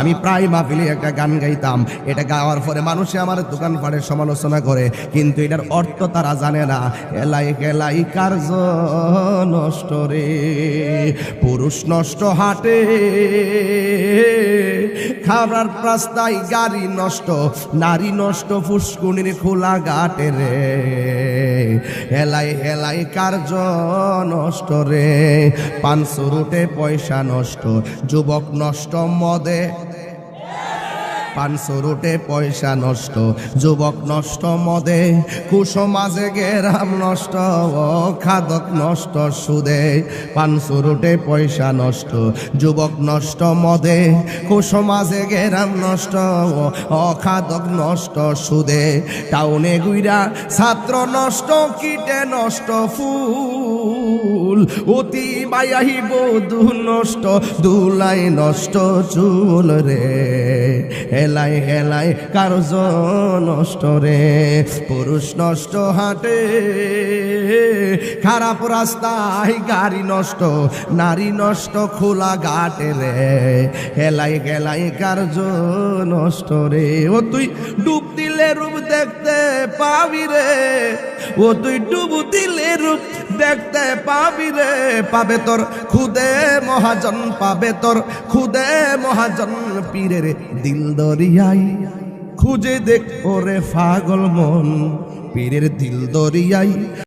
আমি প্রায় মাহফিলে একটা গান গাইতাম। এটা গাওয়ার পরে মানুষে আমার দোকান পাড়ের সমালোচনা করে, কিন্তু এটার অর্থ তারা জানে না। এলাই গেলাই কার্য নষ্ট রে? পুরুষ নষ্ট হাটে খাবার রাস্তায় গাড়ি নষ্ট, নারী নষ্ট ফুসকুনির খোলা ঘাটে রে। হেলাই হেলাই কার্য নষ্ট রে। পান পয়সা নষ্ট যুবক নষ্ট মদে পাঁচশো রুটে পয়সা নষ্ট, যুবক নষ্ট মদে কুসমাজে গেরাম নষ্ট খাদক নষ্ট সুদে। পাঁচশো রুটে পয়সা নষ্ট, যুবক নষ্ট মদে কুসমাজে গেরাম নষ্ট, অখাদক নষ্ট সুদে। টাউনে গুইরা ছাত্র নষ্ট, কীটে নষ্ট ফুল, অতি বায়াহি বধু নষ্ট, দুলাই নষ্ট চুল রে। হেলাই হেলাই কার্য নষ্ট রে। পুরুষ নষ্ট হাটে, খারাপ রাস্তায় গাড়ি নষ্ট, নারী নষ্ট খোলা ঘাটে রে। হেলাই গেলাই কার্য নষ্ট রে। ও তুই ডুব দিলে রূপ পাবি রে। ও তুই ডুবু দিলে রূপ দেখতে পাবি রে। পাবে তোর খুদে মহাজন, পাবে তোর খুদে মহাজন পীরের দিল দরিয়াই খুঁজে দেখ ওরে পাগল মন, পীরের দিল দরিয়াই